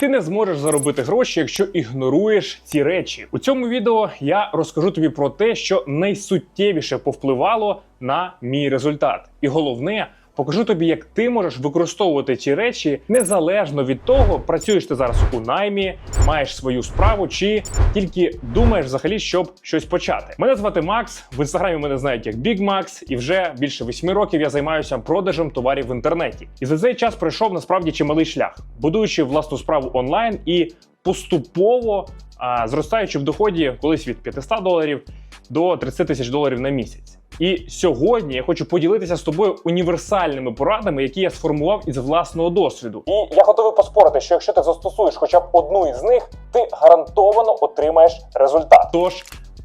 Ти не зможеш заробити гроші, якщо ігноруєш ці речі. У цьому відео я розкажу тобі про те, що найсуттєвіше повпливало на мій результат. І головне. Покажу тобі, як ти можеш використовувати ці речі незалежно від того, працюєш ти зараз у наймі, маєш свою справу, чи тільки думаєш взагалі, щоб щось почати. Мене звати Макс. В інстаграмі мене знають як Big Max, і вже більше восьми років я займаюся продажем товарів в інтернеті. І за цей час пройшов насправді чималий шлях, будуючи власну справу онлайн і поступово а, зростаючи в доході колись від 500 доларів до 30 тисяч доларів на місяць. І сьогодні я хочу поділитися з тобою універсальними порадами, які я сформував із власного досвіду. І я готовий поспорити, що якщо ти застосуєш хоча б одну із них, ти гарантовано отримаєш результат. Тож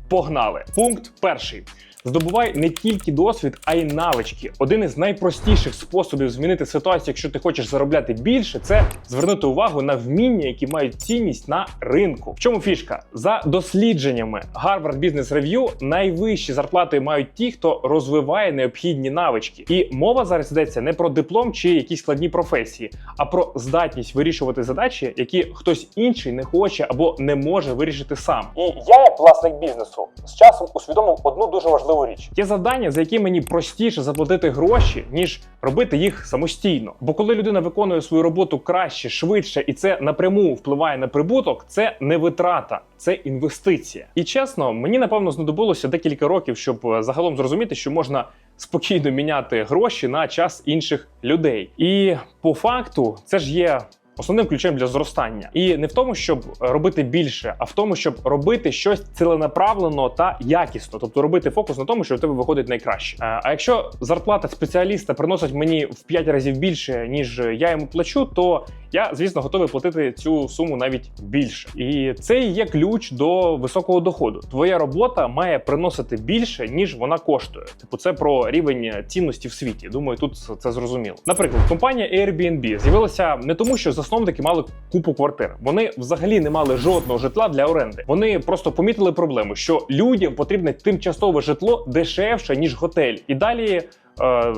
погнали. Пункт перший. Здобувай не тільки досвід, а й навички. Один із найпростіших способів змінити ситуацію, якщо ти хочеш заробляти більше, це звернути увагу на вміння, які мають цінність на ринку. В чому фішка? За дослідженнями Harvard Business Review найвищі зарплати мають ті, хто розвиває необхідні навички. І мова зараз йдеться не про диплом чи якісь складні професії, а про здатність вирішувати задачі, які хтось інший не хоче або не може вирішити сам. І я, як власник бізнесу, з часом усвідомив одну дуже важливу річ: є завдання, за які мені простіше заплатити гроші, ніж робити їх самостійно. Бо коли людина виконує свою роботу краще, швидше, і це напряму впливає на прибуток, це не витрата, це інвестиція. І чесно, мені напевно знадобилося декілька років, щоб е, загалом зрозуміти, що можна спокійно міняти гроші на час інших людей. І по факту це ж є. Основним ключем для зростання і не в тому, щоб робити більше, а в тому, щоб робити щось ціленаправлено та якісно, тобто робити фокус на тому, що в тебе виходить найкраще. Е, А якщо зарплата спеціаліста приносить мені в 5 разів більше, ніж я йому плачу, то я, звісно, готовий платити цю суму навіть більше. І це є ключ до високого доходу. Твоя робота має приносити більше, ніж вона коштує. Типу, це про рівень цінності в світі. Думаю, тут це зрозуміло. Наприклад, компанія Airbnb з'явилася не тому, що засновники мали купу квартир. Вони взагалі не мали жодного житла для оренди. Вони просто помітили проблему, що людям потрібне тимчасове житло дешевше ніж готель, і далі. Е,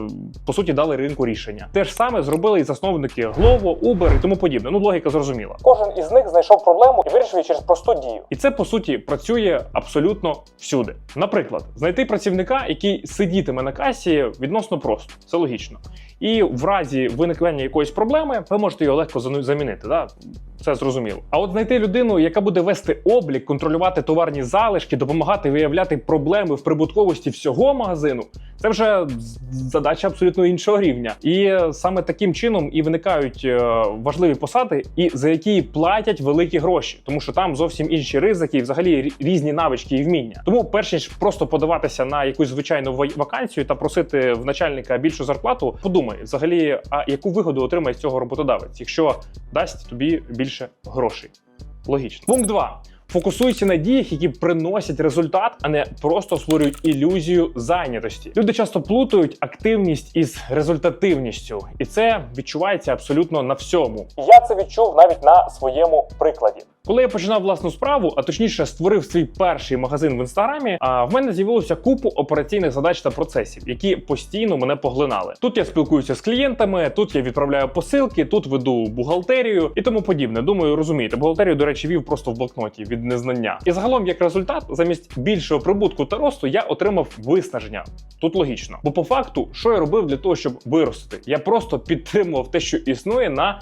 По суті, дали ринку рішення. Те ж саме зробили і засновники Glovo, Uber і тому подібне. Ну, логіка зрозуміла. Кожен із них знайшов проблему і вирішив її через просту дію. І це по суті працює абсолютно всюди. Наприклад, знайти працівника, який сидітиме на касі, відносно просто. Це логічно. І в разі виникнення якоїсь проблеми ви можете його легко замінити. Да? Це зрозуміло. А от знайти людину, яка буде вести облік, контролювати товарні залишки, допомагати виявляти проблеми в прибутковості всього магазину, це вже задача абсолютно іншого рівня. І е, саме таким чином і виникають е, важливі посади, і за які платять великі гроші, тому що там зовсім інші ризики, і взагалі різні навички і вміння. Тому, перш ніж просто подаватися на якусь звичайну ва- вакансію та просити в начальника більшу зарплату, подумай взагалі, а яку вигоду отримає з цього роботодавець, якщо дасть тобі більше грошей. Логічно. Пункт 2. Фокусуйся на діях, які приносять результат, а не просто створюють ілюзію зайнятості. Люди часто плутають активність із результативністю, і це відчувається абсолютно на всьому. Я це відчув навіть на своєму прикладі. Коли я починав власну справу, а точніше створив свій перший магазин в інстаграмі, а в мене з'явилося купу операційних задач та процесів, які постійно мене поглинали. Тут я спілкуюся з клієнтами, тут я відправляю посилки, тут веду бухгалтерію і тому подібне. Думаю, розумієте, бухгалтерію, до речі, вів просто в блокноті від незнання. І загалом, як результат, замість більшого прибутку та росту, я отримав виснаження. Тут логічно. Бо по факту, що я робив для того, щоб вирости? Я просто підтримував те, що існує на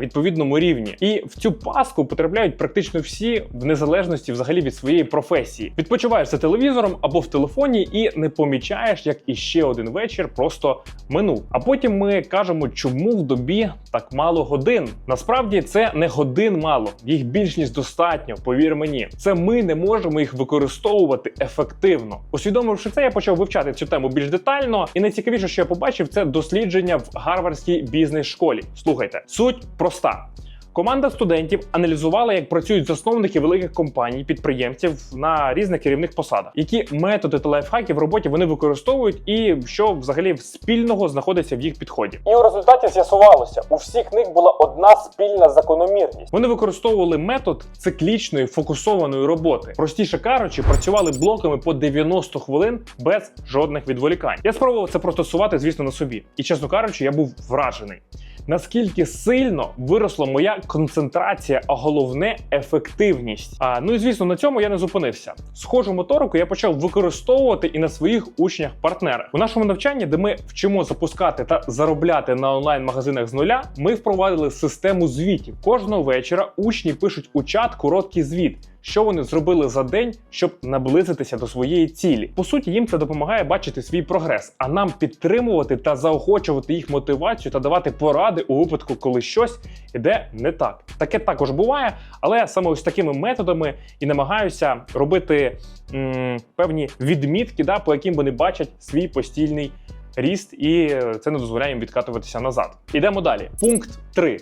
відповідному рівні. І в цю паску потрапляють практично всі в незалежності взагалі від своєї професії. Відпочиваєш за телевізором або в телефоні і не помічаєш, як іще один вечір просто минув. А потім ми кажемо, чому в добі так мало годин. Насправді це не годин мало, їх більш ніж достатньо, повір мені. Це ми не можемо їх використовувати ефективно. Усвідомивши це, я почав вивчати цю тему більш детально, і найцікавіше, що я побачив, це дослідження в гарвардській бізнес-школі. Слухайте, суть проста. Команда студентів аналізувала, як працюють засновники великих компаній, підприємців на різних керівних посадах, які методи та лайфхаки в роботі вони використовують, і що взагалі спільного знаходиться в їх підході. І у результаті з'ясувалося, у всіх них була одна спільна закономірність. Вони використовували метод циклічної фокусованої роботи. Простіше кажучи, працювали блоками по 90 хвилин без жодних відволікань. Я спробував це простосувати, звісно, на собі. І чесно кажучи, я був вражений. Наскільки сильно виросла моя концентрація, а головне ефективність. А ну і звісно, на цьому я не зупинився. Схожу моторику я почав використовувати і на своїх учнях-партнерах. У нашому навчанні, де ми вчимо запускати та заробляти на онлайн-магазинах з нуля, ми впровадили систему звітів. Кожного вечора учні пишуть у чат короткий звіт. Що вони зробили за день, щоб наблизитися до своєї цілі? По суті, їм це допомагає бачити свій прогрес, а нам підтримувати та заохочувати їх мотивацію та давати поради у випадку, коли щось іде не так. Таке також буває, але саме ось такими методами і намагаюся робити м, певні відмітки, да, по яким вони бачать свій постійний ріст, і е, це не дозволяє їм відкатуватися назад. Ідемо далі. Пункт 3.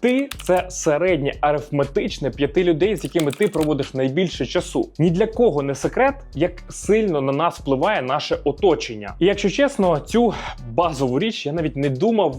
Ти це середнє арифметичне п'яти людей, з якими ти проводиш найбільше часу. Ні для кого не секрет, як сильно на нас впливає наше оточення. І якщо чесно, цю базову річ я навіть не думав.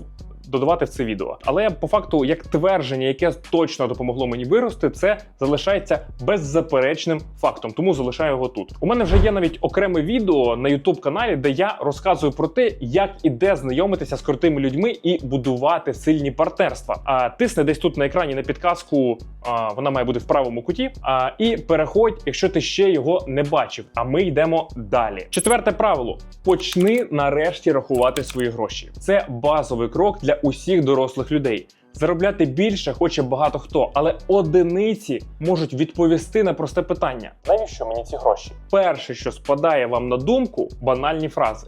Додавати в це відео, але по факту, як твердження, яке точно допомогло мені вирости, це залишається беззаперечним фактом, тому залишаю його тут. У мене вже є навіть окреме відео на youtube каналі, де я розказую про те, як і де знайомитися з крутими людьми і будувати сильні партнерства. А тисни десь тут на екрані на підказку, а, вона має бути в правому куті. А, і переходь, якщо ти ще його не бачив. А ми йдемо далі. Четверте правило: почни нарешті рахувати свої гроші. Це базовий крок для усіх дорослих людей. Заробляти більше хоче багато хто, але одиниці можуть відповісти на просте питання: навіщо мені ці гроші? Перше, що спадає вам на думку, банальні фрази: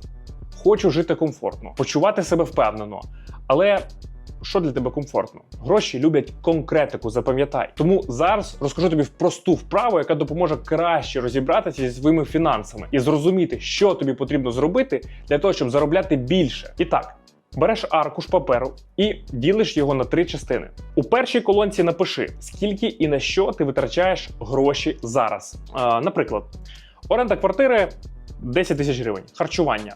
хочу жити комфортно, почувати себе впевнено. Але що для тебе комфортно? Гроші люблять конкретику, запам'ятай. Тому зараз розкажу тобі просту вправу, яка допоможе краще розібратися зі своїми фінансами і зрозуміти, що тобі потрібно зробити для того, щоб заробляти більше. І так. Береш аркуш паперу і ділиш його на три частини. У першій колонці напиши, скільки і на що ти витрачаєш гроші зараз. Наприклад, оренда квартири 10 тисяч гривень, харчування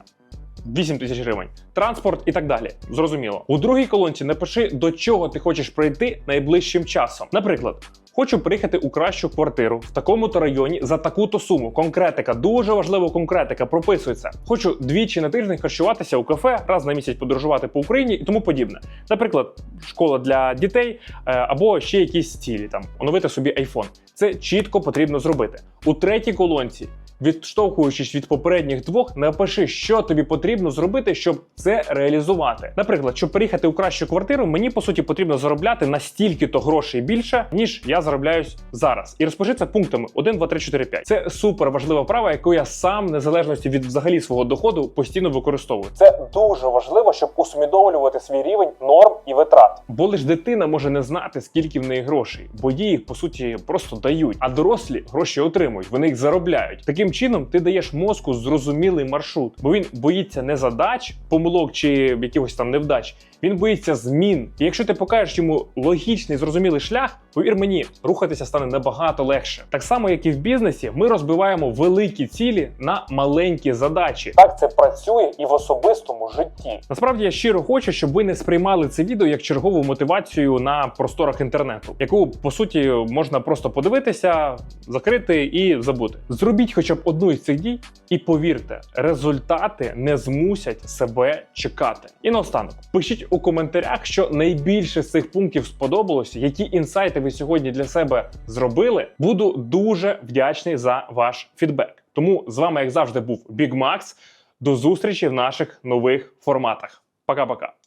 8 тисяч гривень, транспорт і так далі. Зрозуміло. У другій колонці напиши, до чого ти хочеш прийти найближчим часом. Наприклад. Хочу приїхати у кращу квартиру в такому-то районі за таку-то суму. Конкретика, дуже важлива конкретика, прописується. Хочу двічі на тиждень харчуватися у кафе, раз на місяць подорожувати по Україні і тому подібне. Наприклад, школа для дітей е, або ще якісь цілі, там оновити собі iPhone. Це чітко потрібно зробити. У третій колонці відштовхуючись від попередніх двох, напиши, що тобі потрібно зробити, щоб це реалізувати. Наприклад, щоб переїхати у кращу квартиру, мені по суті потрібно заробляти на стільки-то грошей більше, ніж я заробляюсь зараз. І розпиши це пунктами 1, 2, 3, 4, 5. Це супер важлива вправа, яку я сам, незалежності від взагалі свого доходу, постійно використовую. Це дуже важливо, щоб усвідомлювати свій рівень норм і витрат. Бо лиш дитина може не знати, скільки в неї грошей, бо їй їх по суті просто дають. А дорослі гроші отримують, вони їх заробляють. Таким чином ти даєш мозку зрозумілий маршрут, бо він боїться не задач, помилок чи якихось там невдач. Він боїться змін. І якщо ти покажеш йому логічний зрозумілий шлях, повір мені, рухатися стане набагато легше. Так само, як і в бізнесі, ми розбиваємо великі цілі на маленькі задачі. Так це працює і в особистому житті. Насправді я щиро хочу, щоб ви не сприймали це відео як чергову мотивацію на просторах інтернету, яку по суті можна просто подивитися, закрити і забути. Зробіть хоча б одну із цих дій, і повірте, результати не змусять себе чекати. І наостанок, пишіть у коментарях, що найбільше з цих пунктів сподобалося, які інсайти ви сьогодні для себе зробили. Буду дуже вдячний за ваш фідбек. Тому з вами, як завжди, був Big Max. До зустрічі в наших нових форматах. Пока-пока.